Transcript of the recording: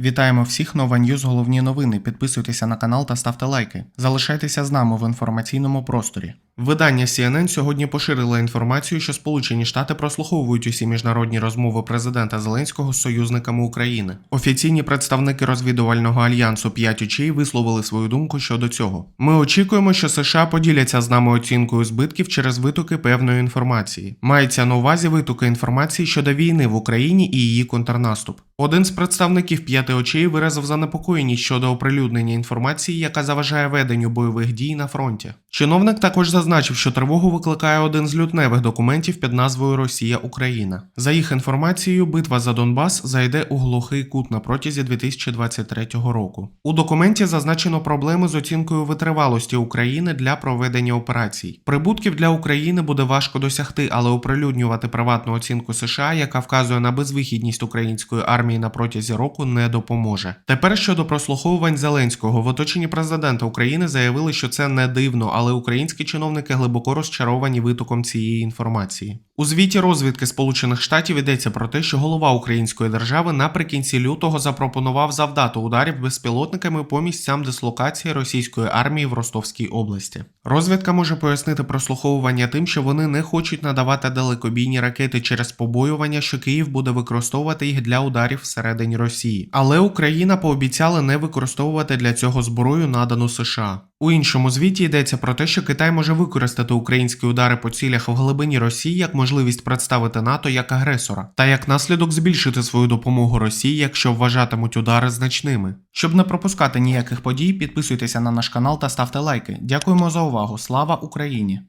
Вітаємо всіх нова Ньюз головні новини. Підписуйтеся на канал та ставте лайки. Залишайтеся з нами в інформаційному просторі. Видання CNN сьогодні поширило інформацію, що Сполучені Штати прослуховують усі міжнародні розмови президента Зеленського з союзниками України. Офіційні представники розвідувального альянсу «П'ять очей висловили свою думку щодо цього. Ми очікуємо, що США поділяться з нами оцінкою збитків через витоки певної інформації. Мається на увазі витоки інформації щодо війни в Україні і її контрнаступ. Один з представників п'яти очей виразив занепокоєність щодо оприлюднення інформації, яка заважає веденню бойових дій на фронті. Чиновник також зазначив, що тривогу викликає один з лютневих документів під назвою Росія Україна. За їх інформацією, битва за Донбас зайде у глухий кут на протязі 2023 року. У документі зазначено проблеми з оцінкою витривалості України для проведення операцій. Прибутків для України буде важко досягти, але оприлюднювати приватну оцінку США, яка вказує на безвихідність української армії на протязі року, не допоможе. Тепер щодо прослуховувань Зеленського в оточенні президента України заявили, що це не дивно, але українські чиновники глибоко розчаровані витоком цієї інформації. У звіті розвідки Сполучених Штатів йдеться про те, що голова української держави наприкінці лютого запропонував завдати ударів безпілотниками по місцям дислокації російської армії в Ростовській області. Розвідка може пояснити прослуховування тим, що вони не хочуть надавати далекобійні ракети через побоювання, що Київ буде використовувати їх для ударів всередині Росії. Але Україна пообіцяла не використовувати для цього зброю, надану США. У іншому звіті йдеться про те, що Китай може використати українські удари по цілях в глибині Росії як можливість представити НАТО як агресора, та як наслідок збільшити свою допомогу Росії, якщо вважатимуть удари значними. Щоб не пропускати ніяких подій, підписуйтеся на наш канал та ставте лайки. Дякуємо за увагу. Слава Україні!